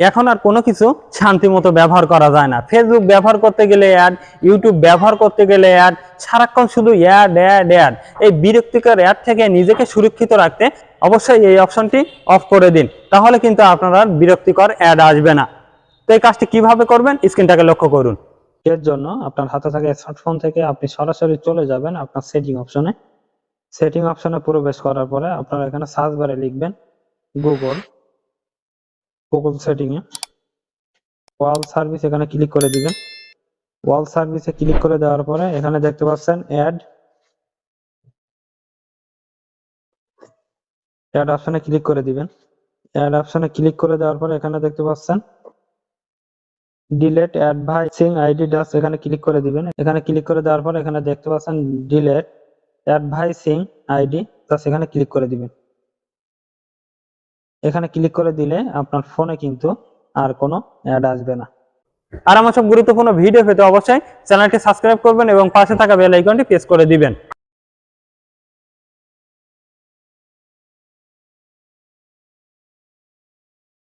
এখন আর কোনো কিছু শান্তি মতো ব্যবহার করা যায় না। ফেসবুক ব্যবহার করতে গেলে অ্যাড ইউটিউব ব্যবহার করতে গেলে অ্যাড সারাক্ষণ শুধু অ্যাড অ্যাড অ্যাড এই বিরক্তিকর অ্যাড থেকে নিজেকে সুরক্ষিত রাখতে অবশ্যই এই অপশনটি অফ করে দিন। তাহলে কিন্তু আপনার বিরক্তিকর অ্যাড আসবে না। তো এই কাজটি কীভাবে করবেন? স্ক্রিনটাকে লক্ষ্য করুন। এর জন্য আপনার হাতে থাকা স্মার্টফোন থেকে আপনি সরাসরি চলে যাবেন আপনার সেটিং অপশনে সেটিং অপশনে প্রবেশ করার পরে আপনারা এখানে সার্চ বারে লিখবেন গুগল গুগল সেটিং এ ওয়াল সার্ভিস এখানে ক্লিক করে দিবেন। ওয়াল সার্ভিসে ক্লিক করে দেওয়ার পরে এখানে দেখতে পাচ্ছেন অ্যাড অ্যাড অপশনে ক্লিক করে দিবেন। অ্যাড অপশনে ক্লিক করে দেওয়ার পরে এখানে দেখতে পাচ্ছেন ডিলেট অ্যাডভাইসিং আইডি ডাস এখানে ক্লিক করে দিবেন। এখানে ক্লিক করে দেওয়ার পর এখানে দেখতে পাচ্ছেন ডিলেট অ্যাডভাইসিং আইডি ডাস এখানে ক্লিক করে দিবেন। এখানে ক্লিক করে দিলে আপনার ফোনে কিন্তু আর কোনো অ্যাড আসবে না। আর আমার সব গুরুত্বপূর্ণ ভিডিও পেতে অবশ্যই চ্যানেলটি সাবস্ক্রাইব করবেন এবং পাশে থাকা বেল আইকনটি প্রেস করে দিবেন।